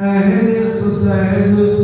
Ehli Susaydus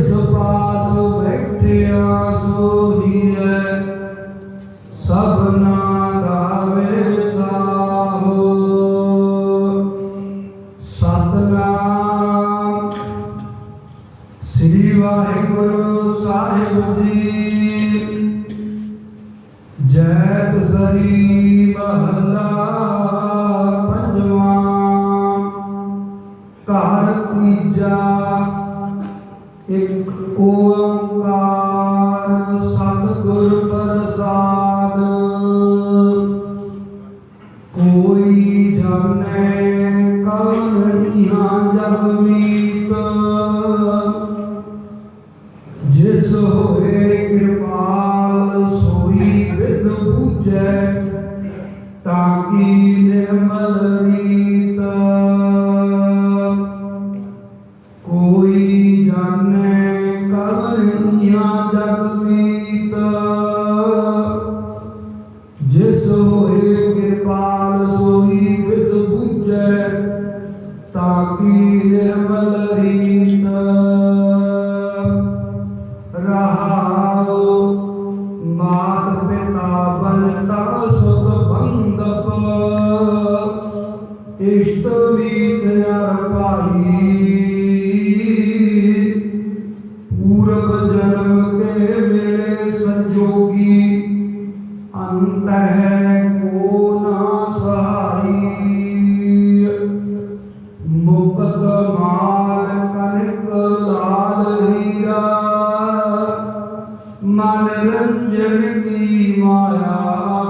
ਜਿਸ ਪਾਸ ਬੈਠਿਆ ਸੋਹੀ ਹੈ ਸਭਨਾ ਗਾਵੇ ਸਾਹੋ ਸਤਨਾਮ। ਸ੍ਰੀ ਵਾਹਿਗੁਰੂ ਸਾਹਿਬ ਜੀ। ਜੈ ਤਸਰੀ ਮਹੱਲਾ ਪੰਜਵਾਂ। ਘਰ ਕੀਜਾ ਇੱਕ ਓੰਕਾਰ ਬੰਦਾ ਸੁਧ ਬੰਦਪ ਇਸ਼ਟ ਵੀਤ ਅਰ ਪਾਈ ਪੂਰਬ ਜਨਮ ਕੇ ਮਿਲੇ ਸੰਜੋਗੀ ਅੰਤ ਹੈ ਮਨ ਰੰਜਨ ਕੀ ਮਾਇਆ?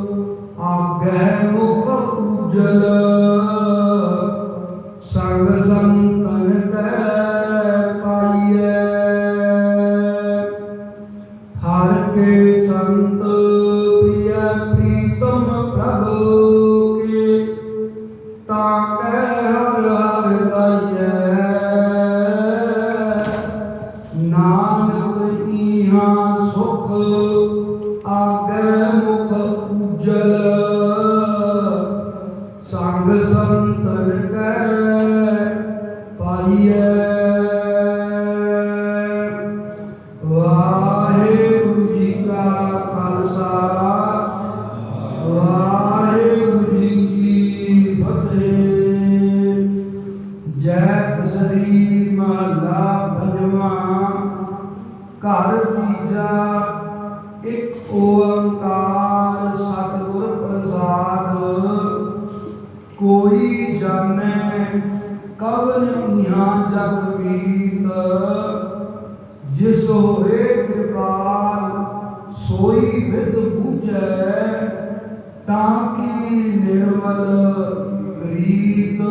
ਕੇ ਸੰਤ ਪ੍ਰਿਯ ਪ੍ਰੀਤਮ ਪ੍ਰਭੂ ਕੇ ਤਾਂ ਕੈ ਹਰ ਹਰ ਦਾਇਐ ਨਾਨਕ ਇਹਾਂ ਪੰਜਵਾਂ ਘਰ ਤੀਜਾ, ਇੱਕ ਓੰਕਾਰ ਸਤਿਗੁਰ ਪ੍ਰਸਾਦ। ਕੋਈ ਜਾਣੈ ਕਵਨ ਇਹਾਂ ਜਗ ਮੀਤ ਜਿਸ ਹੋਏ ਕਿਰਪਾਲ, ਸੋਈ ਵਿਦ ਬੂਝੈ ਤਾਂ ਕੀ ਨਿਰਮਲ ਰੀਤ